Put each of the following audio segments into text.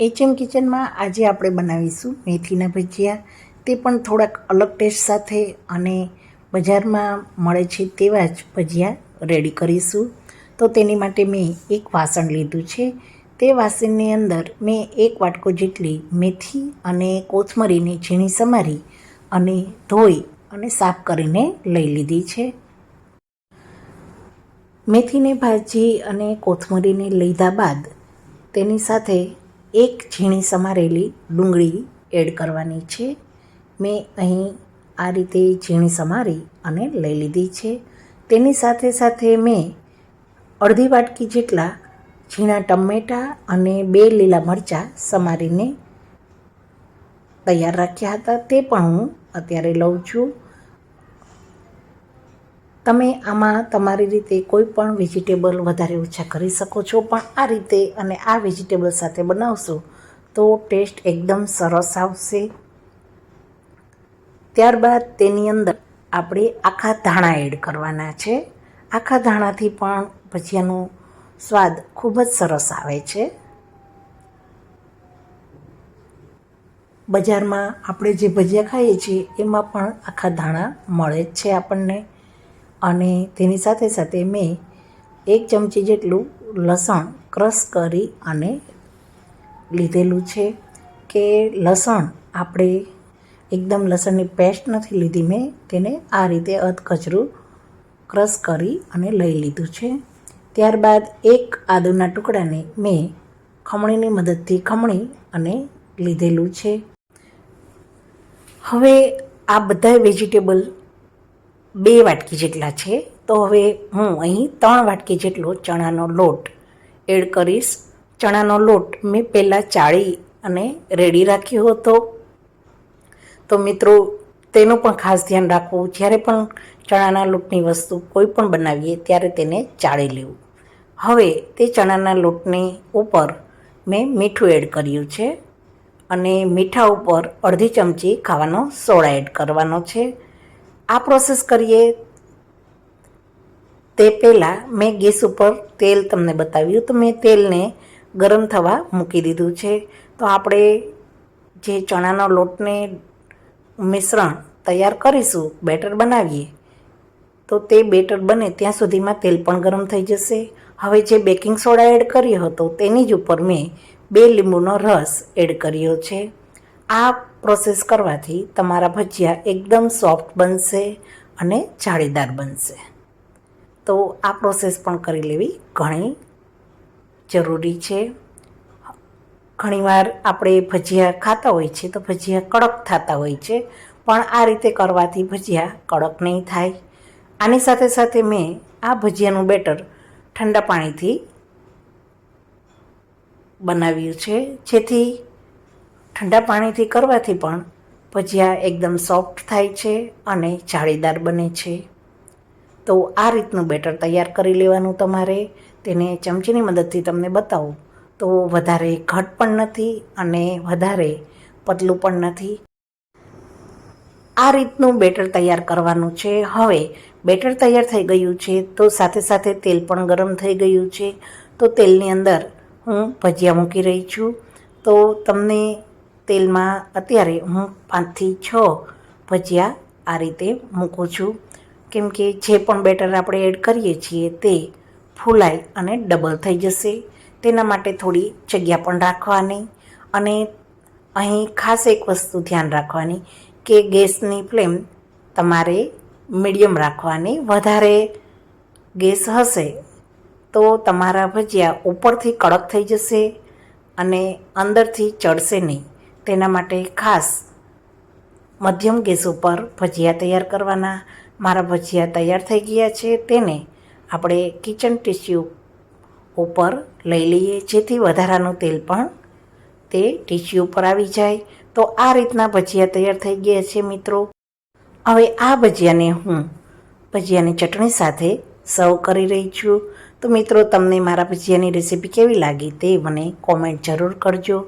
HM કિચનમાં આજે આપણે બનાવીશું મેથીના ભજીયા. તે પણ થોડાક અલગ ટેસ્ટ સાથે અને બજારમાં મળે છે તેવા જ ભજીયા રેડી કરીશું. તો તેની માટે મેં એક વાસણ લીધું છે. તે વાસણની અંદર મેં એક વાટકો જેટલી મેથી અને કોથમરીની ઝીણી સમારી અને ધોઈ અને સાફ કરીને લઈ લીધી છે. મેથીને ભાજી અને કોથમરીને લીધા બાદ તેની સાથે એક ઝીણી સમારેલી ડુંગળી એડ કરવાની છે. મેં અહીં આ રીતે ઝીણી સમારી અને લઈ લીધી છે. તેની સાથે સાથે મેં અડધી વાટકી જેટલા ઝીણા ટમેટાં અને બે લીલા મરચાં સમારીને તૈયાર રાખ્યા હતા. તે પણ હું અત્યારે લઉં છું. તમે આમાં તમારી રીતે કોઈ પણ વેજીટેબલ વધારે ઓછા કરી શકો છો, પણ આ રીતે અને આ વેજીટેબલ સાથે બનાવશો તો ટેસ્ટ એકદમ સરસ આવશે. ત્યારબાદ તેની અંદર આપણે આખા ધાણા એડ કરવાના છે. આખા ધાણાથી પણ ભજીયાનો સ્વાદ ખૂબ જ સરસ આવે છે. બજારમાં આપણે જે ભજીયા ખાઈએ છીએ, એમાં પણ આખા ધાણા મળે જ છે આપણને. અને તેની સાથે સાથે મેં એક ચમચી જેટલું લસણ ક્રશ કરી અને લીધેલું છે કે લસણ આપણે એકદમ લસણની પેસ્ટ નથી લીધી મેં, તેને આ રીતે અધકચરું ક્રશ કરી અને લઈ લીધું છે. ત્યારબાદ એક આદુના ટુકડાને મેં ખમણીની મદદથી ખમણી અને લીધેલું છે. હવે આ બધા વેજીટેબલ બે વાટકી જેટલા છે. તો હવે હું અહીં ત્રણ વાટકી જેટલો ચણાનો લોટ એડ કરીશ. ચણાનો લોટ મેં પહેલાં ચાળી અને રેડી રાખ્યો હતો. તો મિત્રો, તેનું પણ ખાસ ધ્યાન રાખવું. જ્યારે પણ ચણાના લોટની વસ્તુ કોઈ પણ બનાવીએ, ત્યારે તેને ચાળી લેવું. હવે તે ચણાના લોટની ઉપર મેં મીઠું એડ કર્યું છે. અને મીઠા ઉપર અડધી ચમચી ખાવાનો સોડા એડ કરવાનો છે. આ પ્રોસેસ કરીએ તે પહેલાં મેં ગેસ ઉપર તેલ તમને બતાવ્યું. તો મેં તેલને ગરમ થવા મૂકી દીધું છે. તો આપણે જે ચણાનો લોટને મિશ્રણ તૈયાર કરીશું, બેટર બનાવીએ, તો તે બેટર બને ત્યાં સુધીમાં તેલ પણ ગરમ થઈ જશે. હવે જે બેકિંગ સોડા એડ કર્યો હતો તેની જ ઉપર મેં બે લીંબુનો રસ એડ કર્યો છે. આ પ્રોસેસ કરવાથી તમારા ભજીયા એકદમ સોફ્ટ બનશે અને જાળીદાર બનશે. તો આ પ્રોસેસ પણ કરી લેવી ઘણી જરૂરી છે. ઘણીવાર આપણે ભજીયા ખાતા હોય છે તો ભજીયા કડક થતા હોય છે, પણ આ રીતે કરવાથી ભજીયા કડક નહીં થાય. આની સાથે સાથે મેં આ ભજીયાનું બેટર ઠંડા પાણીથી બનાવ્યું છે, જેથી ઠંડા પાણીથી કરવાથી પણ ભજીયા એકદમ સોફ્ટ થાય છે અને જાળીદાર બને છે. તો આ રીતનું બેટર તૈયાર કરી લેવાનું તમારે. તેને ચમચીની મદદથી તમને બતાવું. તો વધારે ઘટ પણ નથી અને વધારે પતલું પણ નથી. આ રીતનું બેટર તૈયાર કરવાનું છે. હવે બેટર તૈયાર થઈ ગયું છે તો સાથે સાથે તેલ પણ ગરમ થઈ ગયું છે. તો તેલની અંદર હું ભજીયા મૂકી રહી છું. તો તમને તેલમાં અત્યારે હું પાંચથી છ ભજીયા આ રીતે મૂકું છું. કેમ કે જે પણ બેટર આપણે એડ કરીએ છીએ તે ફૂલાય અને ડબલ થઈ જશે. તેના માટે થોડી જગ્યા પણ રાખવાની અને અહીં ખાસ એક વસ્તુ ધ્યાન રાખવાની કે ગેસની ફ્લેમ તમારે મીડિયમ રાખવાની. વધારે ગેસ હશે તો તમારા ભજીયા ઉપરથી કડક થઈ જશે અને અંદરથી ચડશે નહીં. તેના માટે ખાસ મધ્યમ ગેસ ઉપર ભજીયા તૈયાર કરવાના. મારા ભજીયા તૈયાર થઈ ગયા છે, તેને આપણે કિચન ટીસ્યુ ઉપર લઈ લઈએ, જેથી વધારાનું તેલ પણ તે ટીસ્યુ ઉપર આવી જાય. તો આ રીતના ભજીયા તૈયાર થઈ ગયા છે મિત્રો. હવે આ ભજીયાને હું ભજીયાની ચટણી સાથે સર્વ કરી રહી છું. તો મિત્રો, તમને મારા ભજીયાની રેસીપી કેવી લાગી તે મને કોમેન્ટ જરૂર કરજો.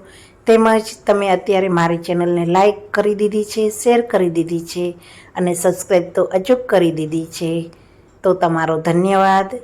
તેમજ તમે અત્યારે મારી ચેનલને લાઈક કરી દીધી છે, શેર કરી દીધી છે અને સબસ્ક્રાઈબ તો અચૂક કરી દીધી છે. તો તમારો ધન્યવાદ.